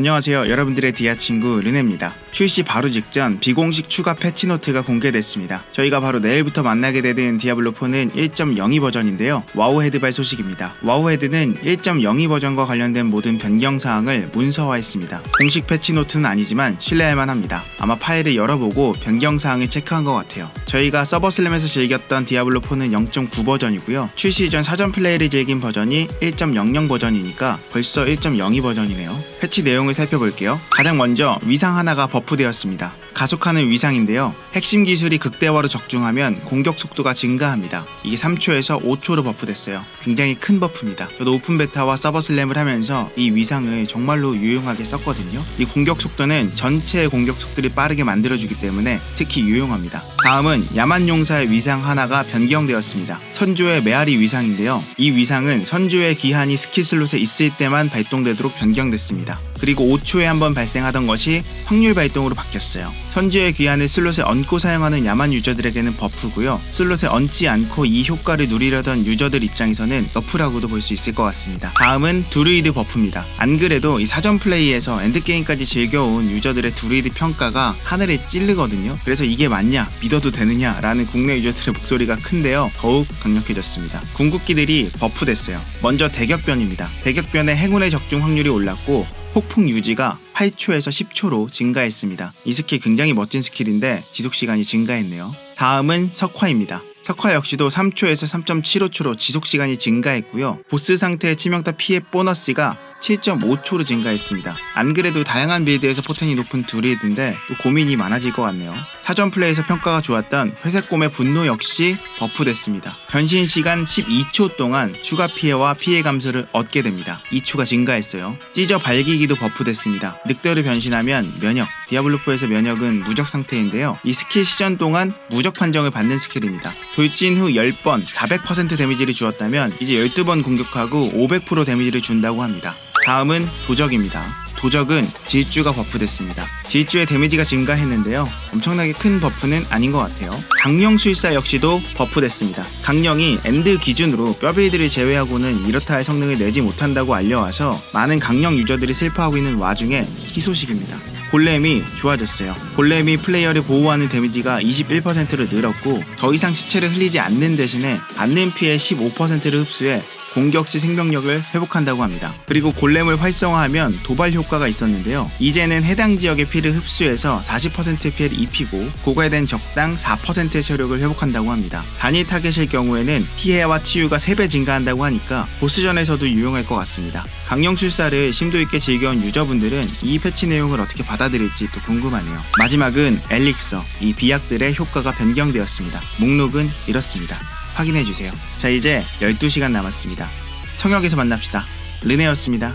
안녕하세요. 여러분들의 디아 친구 르네입니다. 출시 바로 직전 비공식 추가 패치 노트가 공개됐습니다. 저희가 바로 내일부터 만나게 되는 디아블로4는 1.02 버전인데요. 와우 헤드발 소식입니다. 와우 헤드는 1.02 버전과 관련된 모든 변경 사항을 문서화했습니다. 공식 패치 노트는 아니지만 신뢰할 만합니다. 아마 파일을 열어보고 변경 사항을 체크한 것 같아요. 저희가 서버슬램에서 즐겼던 디아블로4는 0.9 버전이고요. 출시 전 사전 플레이를 즐긴 버전이 1.00 버전이니까 벌써 1.02 버전이네요. 패치 내용을 살펴볼게요. 가장 먼저 위상 하나가 버프되었습니다. 가속하는 위상인데요. 핵심 기술이 극대화로 적중하면 공격 속도가 증가합니다. 이게 3초에서 5초로 버프됐어요. 굉장히 큰 버프입니다. 저도 오픈 베타와 서버 슬램을 하면서 이 위상을 정말로 유용하게 썼거든요. 이 공격 속도는 전체의 공격 속도를 빠르게 만들어주기 때문에 특히 유용합니다. 다음은 야만 용사의 위상 하나가 변경되었습니다. 선조의 메아리 위상인데요. 이 위상은 선조의 기한이 스킬 슬롯에 있을 때만 발동되도록 변경됐습니다. 그리고 5초에 한 번 발생하던 것이 확률 발동으로 바뀌었어요. 선주의 귀환을 슬롯에 얹고 사용하는 야만 유저들에게는 버프고요. 슬롯에 얹지 않고 이 효과를 누리려던 유저들 입장에서는 너프라고도 볼 수 있을 것 같습니다. 다음은 두루이드 버프입니다. 안 그래도 이 사전 플레이에서 엔드게임까지 즐겨온 유저들의 두루이드 평가가 하늘에 찔르거든요. 그래서 이게 맞냐, 믿어도 되느냐 라는 국내 유저들의 목소리가 큰데요. 더욱 강력해졌습니다. 궁극기들이 버프됐어요. 먼저 대격변입니다. 대격변의 행운의 적중 확률이 올랐고 폭풍 유지가 8초에서 10초로 증가했습니다. 이 스킬 굉장히 멋진 스킬인데 지속 시간이 증가했네요. 다음은 석화입니다. 석화 역시도 3초에서 3.75초로 지속 시간이 증가했고요. 보스 상태의 치명타 피해 보너스가 7.5초로 증가했습니다. 안 그래도 다양한 빌드에서 포텐이 높은 두리드인데 고민이 많아질 것 같네요. 사전 플레이에서 평가가 좋았던 회색곰의 분노 역시 버프됐습니다. 변신 시간 12초 동안 추가 피해와 피해 감소를 얻게 됩니다. 2초가 증가했어요. 찢어 발기기도 버프됐습니다. 늑대로 변신하면 면역, 디아블로4에서 면역은 무적 상태인데요. 이 스킬 시전 동안 무적 판정을 받는 스킬입니다. 돌진 후 10번 400% 데미지를 주었다면 이제 12번 공격하고 500% 데미지를 준다고 합니다. 다음은 도적입니다. 도적은 질주가 버프됐습니다. 질주의 데미지가 증가했는데요. 엄청나게 큰 버프는 아닌 것 같아요. 강령 술사 역시도 버프됐습니다. 강령이 엔드 기준으로 뼈빌드를 제외하고는 이렇다 할 성능을 내지 못한다고 알려와서 많은 강령 유저들이 슬퍼하고 있는 와중에 희소식입니다. 골렘이 좋아졌어요. 골렘이 플레이어를 보호하는 데미지가 21%로 늘었고 더 이상 시체를 흘리지 않는 대신에 받는 피해 15%를 흡수해 공격 시 생명력을 회복한다고 합니다. 그리고 골렘을 활성화하면 도발 효과가 있었는데요. 이제는 해당 지역의 피를 흡수해서 40%의 피해를 입히고 고갈된 적당 4%의 체력을 회복한다고 합니다. 단일 타겟일 경우에는 피해와 치유가 3배 증가한다고 하니까 보스전에서도 유용할 것 같습니다. 강령술사를 심도 있게 즐겨온 유저분들은 이 패치 내용을 어떻게 받아들일지 또 궁금하네요. 마지막은 엘릭서, 이 비약들의 효과가 변경되었습니다. 목록은 이렇습니다. 확인해주세요. 자, 이제 12시간 남았습니다. 성역에서 만납시다. 르네였습니다.